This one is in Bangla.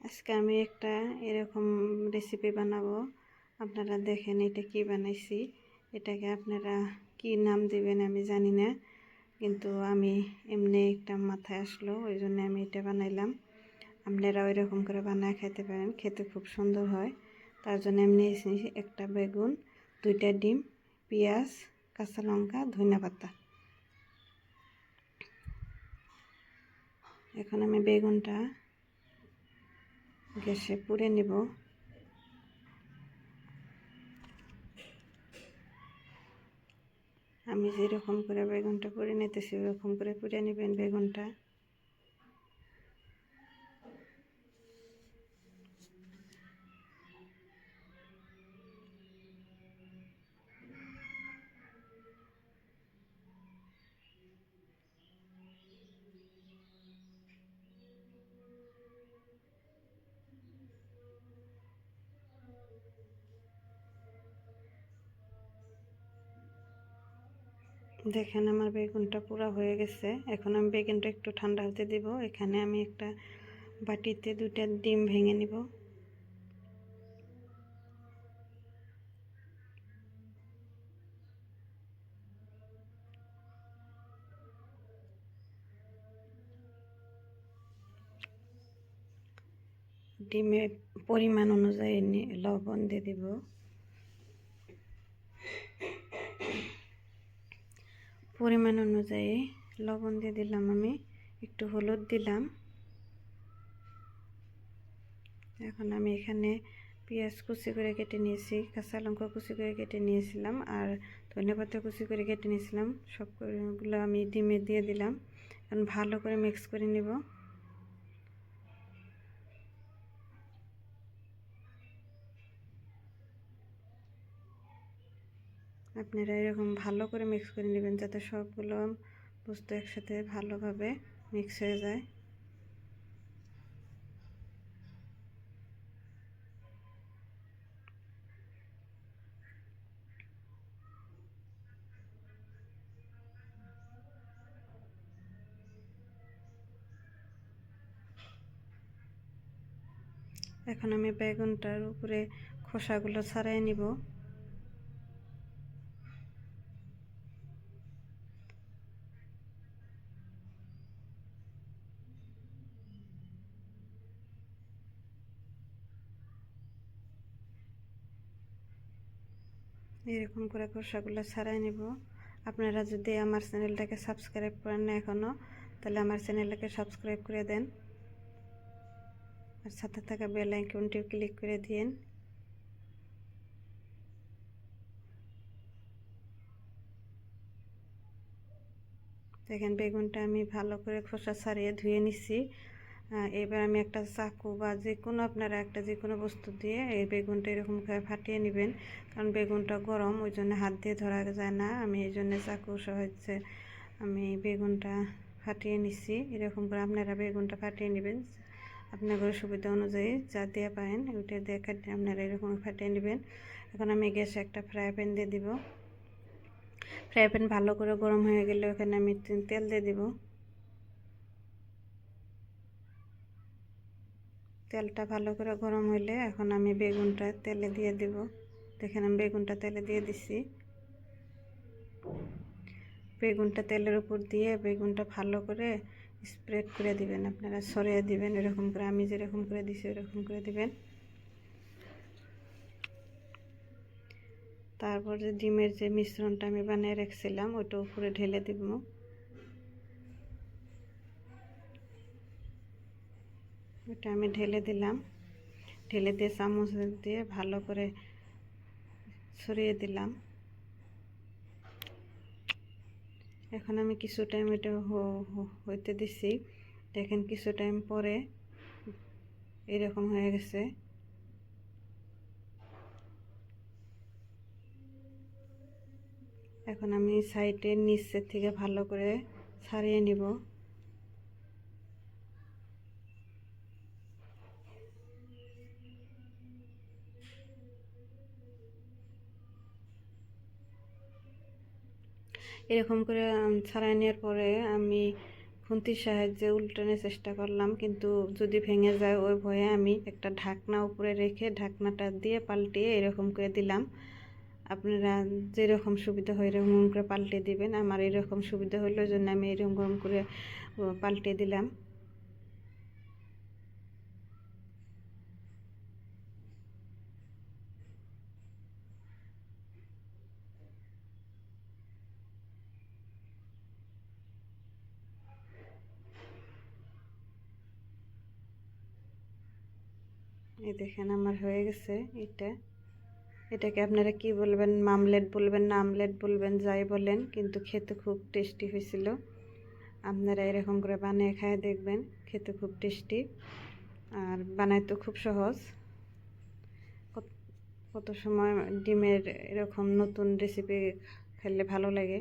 আজকে আমি একটা এরকম রেসিপি বানাবো। আপনারা দেখেন এটা কি বানাইছি। এটাকে আপনারা কি নাম দিবেন আমি জানি না, কিন্তু আমি এমনি একটা মাথায় আসলো, ওই জন্য আমি এটা বানাইলাম। আপনারা ওই রকম করে বানায় খেতে পারেন, খেতে খুব সুন্দর হয়। তার জন্য এমনি একটা বেগুন, দুইটা ডিম, পেঁয়াজ, কাঁচা লঙ্কা, ধনিয়া পাতা। এখন আমি বেগুনটা গ্যাসে পুড়ে নিব। আমি যেরকম করে বেগুনটা পুড়ে নিতেছি ওরকম করে পুড়ে নেবেন বেগুনটা। দেখেন আমার বেগুনটা পুরা হয়ে গেছে। এখন আমি বেগুনটা একটু ঠান্ডা হতে দিব। এখানে আমি একটা বাটিতে দুটা ডিম ভেঙে নিব। ডিমের পরিমাণ অনুযায়ী লবণ দিয়ে দিব। পরিমাণ অনুযায়ী লবণ দিয়ে দিলাম আমি, একটু হলুদ দিলাম। এখন আমি এখানে পেঁয়াজ কুচি করে কেটে নিয়েছি, কাঁচা লঙ্কা কুচি করে কেটে নিয়েছিলাম আর ধনেপাতা কুচি করে কেটে নিয়েছিলাম। সবগুলো আমি ডিমে দিয়ে দিলাম। এখন ভালো করে মিক্স করে নিব। আপনারা এরকম ভালো করে মিক্স করে নেবেন যাতে সবগুলো বস্তু একসাথে ভালোভাবে মিক্স হয়ে যায়। এখন আমি বেগুনটার উপরে খোসাগুলো ছাড়াই নিব। এরকম করে খোসাগুলো ছাড়াই নেব। আপনারা যদি আমার চ্যানেলটাকে সাবস্ক্রাইব করেন না এখনও তাহলে আমার চ্যানেলটাকে সাবস্ক্রাইব করে দেন। আর সাথে থাকা বেল আইকনটিও ক্লিক করে দিন দেখেন, বেগুনটা আমি ভালো করে খোসা ছাড়িয়ে ধুয়ে নিছি। এবার আমি একটা চাকু বা যে কোনো আপনারা একটা যে কোনো বস্তু দিয়ে এই বেগুনটা এরকম করে ফাটিয়ে নেবেন। কারণ বেগুনটা গরম, ওই জন্য হাত দিয়ে ধরা যায় না। আমি এই জন্য চাকু হচ্ছে আমি বেগুনটা ফাটিয়ে নিছি। এরকম করে আপনারা বেগুনটা ফাটিয়ে নেবেন। আপনাদের সুবিধা অনুযায়ী যা দিয়ে পারেন, ওইটা দিয়ে কাটিয়ে আপনারা এরকম ফাটিয়ে নেবেন। এখন আমি গ্যাসে একটা ফ্রাই প্যান দিয়ে দিব। ফ্রাই প্যান ভালো করে গরম হয়ে গেলে ওখানে আমি তেল দিয়ে দিব। তেলটা ভালো করে গরম হইলে এখন আমি বেগুনটা তেলে দিয়ে দিব। দেখেন আমি বেগুনটা তেলে দিয়ে দিছি। বেগুনটা তেলের উপর দিয়ে বেগুনটা ভালো করে স্প্রেড করে দিবেন। আপনারা সরিয়ে দিবেন, এরকম করে আমি যেরকম করে দিছি এরকম করে দিবেন। তারপর যে ডিমের যে মিশ্রণটা আমি বানিয়ে রেখেছিলাম ওইটা উপরে ঢেলে দিব। ওটা আমি ঢেলে দিলাম। ঢেলে দিয়ে চামচ দিয়ে ভালো করে ছড়িয়ে দিলাম। এখন আমি কিছু টাইম এটা হইতে দিছি। দেখেন কিছু টাইম পরে এরকম হয়ে গেছে। এখন আমি সাইডের নিচের থেকে ভালো করে ছাড়িয়ে নিব। এরকম করে ছাড়াই নেওয়ার পরে আমি খুন্তির সাহায্যে উল্টানোর চেষ্টা করলাম। কিন্তু যদি ভেঙে যায়, ওই ভয়ে আমি একটা ঢাকনা উপরে রেখে ঢাকনাটা দিয়ে পাল্টিয়ে এরকম করে দিলাম। আপনারা যেরকম সুবিধা হয় এরকম করে পাল্টে দিবেন। আমার এরকম সুবিধা হলো জন্য আমি এরকম করে পাল্টে দিলাম। এই দেখেন আমার হয়ে গেছে এটা। এটাকে আপনারা কি বলবেন? মামলেট বলবেন না আমলেট বলবেন, যাই বলেন, কিন্তু খেতে খুব টেস্টি হয়েছিল। আপনারা এরকম করে বানিয়ে খায় দেখবেন, খেতে খুব টেস্টি। আর বানাইতে খুব সহজ। কত সময় ডিমের এরকম নতুন রেসিপি খেলে ভালো লাগে।